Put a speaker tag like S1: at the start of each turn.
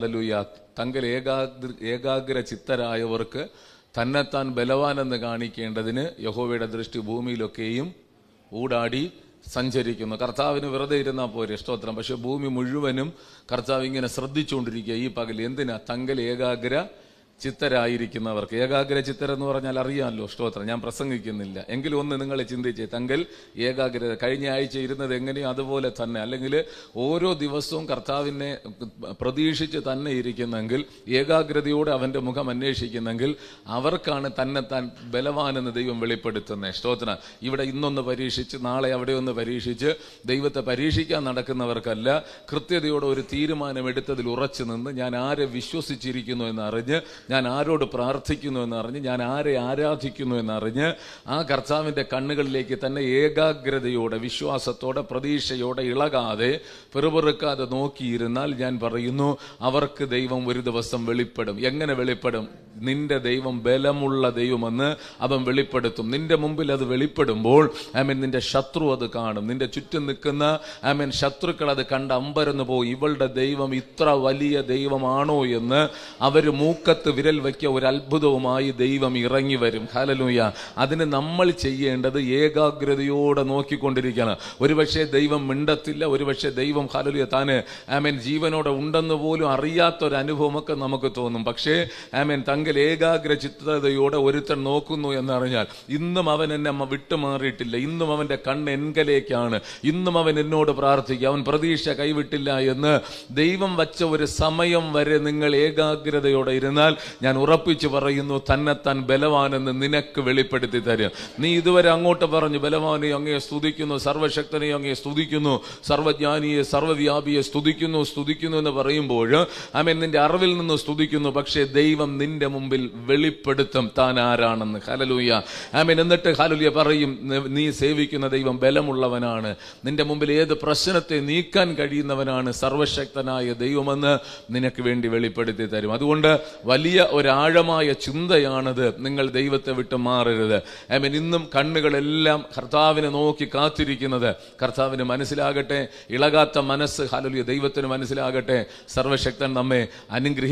S1: Hallelujah. Thangal ഏകാഗ്ര ഏകാഗ്ര ചിത്തരായവർക്ക് തന്നെത്താൻ ബലവാനെന്ന് കാണിക്കേണ്ടതിന് യഹോവയുടെ ദൃഷ്ടി ഭൂമിയിലൊക്കെയും ഊടാടി സഞ്ചരിക്കുന്നു. കർത്താവിന് വെറുതെ ഇരുന്നാൽ പോരെ സ്തോത്രം. പക്ഷെ ഭൂമി മുഴുവനും കർത്താവ് ഇങ്ങനെ ശ്രദ്ധിച്ചുകൊണ്ടിരിക്കുക. ഈ പകൽ എന്തിനാ? തങ്കൽ ഏകാഗ്ര ചിത്തരായിരിക്കുന്നവർക്ക്. ഏകാഗ്ര ചിത്തരെന്ന് പറഞ്ഞാൽ അറിയാമല്ലോ സ്തോത്രം. ഞാൻ പ്രസംഗിക്കുന്നില്ല. എങ്കിലും ഒന്ന് നിങ്ങൾ ചിന്തിച്ചേ തങ്കൽ ഏകാഗ്രത കഴിഞ്ഞ ആഴ്ച ഇരുന്നത് എങ്ങനെയോ അതുപോലെ തന്നെ. അല്ലെങ്കിൽ ഓരോ ദിവസവും കർത്താവിനെ പ്രതീക്ഷിച്ച് തന്നെ ഇരിക്കുന്നെങ്കിൽ ഏകാഗ്രതയോടെ അവന്റെ മുഖം അന്വേഷിക്കുന്നെങ്കിൽ അവർക്കാണ് തന്നെ താൻ ബലവാനെന്ന് ദൈവം വെളിപ്പെടുത്തുന്നത് സ്തോത്രം. ഇവിടെ ഇന്നൊന്ന് പരീക്ഷിച്ച് നാളെ അവിടെ ഒന്ന് പരീക്ഷിച്ച് ദൈവത്തെ പരീക്ഷിക്കാൻ നടക്കുന്നവർക്കല്ല കൃത്യതയോടെ ഒരു തീരുമാനം എടുത്തതിൽ ഉറച്ചു നിന്ന് ഞാൻ ആരെ വിശ്വസിച്ചിരിക്കുന്നു എന്ന് എന്നറിഞ്ഞ് ഞാൻ ആരോട് പ്രാർത്ഥിക്കുന്നു എന്നറിഞ്ഞ് ഞാൻ ആരെ ആരാധിക്കുന്നു എന്നറിഞ്ഞ് ആ കർത്താവിന്റെ കണ്ണുകളിലേക്ക് തന്നെ ഏകാഗ്രതയോടെ വിശ്വാസത്തോടെ പ്രതീക്ഷയോടെ ഇളകാതെ പെറുപെറുക്കാതെ നോക്കിയിരുന്നാൽ ഞാൻ പറയുന്നു അവർക്ക് ദൈവം ഒരു ദിവസം വെളിപ്പെടും. എങ്ങനെ വെളിപ്പെടും? നിന്റെ ദൈവം ബലമുള്ള ദൈവമെന്ന് അവൻ വെളിപ്പെടുത്തും. നിന്റെ മുമ്പിൽ അത് വെളിപ്പെടുമ്പോൾ ആമൻ നിന്റെ ശത്രു അത് കാണും. നിന്റെ ചുറ്റും നിൽക്കുന്ന ആമൻ ശത്രുക്കൾ അത് കണ്ട് അമ്പരന്ന് പോകും ഇവളുടെ ദൈവം ഇത്ര വലിയ ദൈവമാണോ എന്ന് അവർ മൂക്കത്ത് വിരൽ വയ്ക്കുക ഒരു അത്ഭുതവുമായി ദൈവം ഇറങ്ങി വരും. ഹലലൂയ അതിന് നമ്മൾ ചെയ്യേണ്ടത് ഏകാഗ്രതയോടെ നോക്കിക്കൊണ്ടിരിക്കുകയാണ് ഒരുപക്ഷെ ദൈവം മിണ്ടത്തില്ല ഒരുപക്ഷെ ദൈവം ഹലലുയ താന് ആമേൻ ജീവനോടെ ഉണ്ടെന്ന് പോലും അറിയാത്തൊരു അനുഭവമൊക്കെ നമുക്ക് തോന്നും. പക്ഷേ ആമേൻ തങ്കിൽ ഏകാഗ്ര ചിത്തതയോടെ ഒരുത്തൻ നോക്കുന്നു എന്നറിഞ്ഞാൽ ഇന്നും അവൻ എന്നെ വിട്ടുമാറിയിട്ടില്ല. ഇന്നും അവന്റെ കണ്ണ് എൻകലേക്കാണ്. ഇന്നും അവൻ എന്നോട് പ്രാർത്ഥിക്കുക അവൻ പ്രതീക്ഷ കൈവിട്ടില്ല എന്ന് ദൈവം വച്ച ഒരു സമയം വരെ നിങ്ങൾ ഏകാഗ്രതയോടെ ഇരുന്നാൽ ഞാൻ ഉറപ്പിച്ചു പറയുന്നു തന്നെത്താൻ ബലവാനെന്ന് നിനക്ക് വെളിപ്പെടുത്തി തരും. നീ ഇതുവരെ അങ്ങോട്ട് പറഞ്ഞു ബലവാനെ അങ്ങയെ സ്തുതിക്കുന്നു സർവശക്തനെ അങ്ങയെ സ്തുതിക്കുന്നു സർവജ്ഞാനിയെ സർവവ്യാപിയെ സ്തുതിക്കുന്നു സ്തുതിക്കുന്നു എന്ന് പറയുമ്പോൾ ആമേൻ നിന്റെ അറിവിൽ നിന്ന് സ്തുതിക്കുന്നു പക്ഷേ ദൈവം നിന്റെ മുമ്പിൽ വെളിപ്പെടുത്തും താൻ ആരാണെന്ന്. ഹലലൂയ ആമീൻ. എന്നിട്ട് ഹലലൂയ പറയും നീ സേവിക്കുന്ന ദൈവം ബലമുള്ളവനാണ്. നിന്റെ മുമ്പിൽ ഏത് പ്രശ്നത്തെ നീക്കാൻ കഴിയുന്നവനാണ് സർവശക്തനായ ദൈവമെന്ന് നിനക്ക് വേണ്ടി വെളിപ്പെടുത്തി തരും. അതുകൊണ്ട് വലിയ ഒരാഴമായ ചിന്തയാണത്. നിങ്ങൾ ദൈവത്തെ വിട്ട് മാറരുത്. ആമീൻ. ഇന്നും കണ്ണുകളെല്ലാം കർത്താവിനെ നോക്കി കാത്തിരിക്കുന്നത്. കർത്താവിന് മനസ്സിലാകട്ടെ. ഇളകാത്ത മനസ്സ് ഹലലിയ ദൈവത്തിന് മനസ്സിലാകട്ടെ. സർവശക്തൻ നമ്മെ അനുഗ്രഹി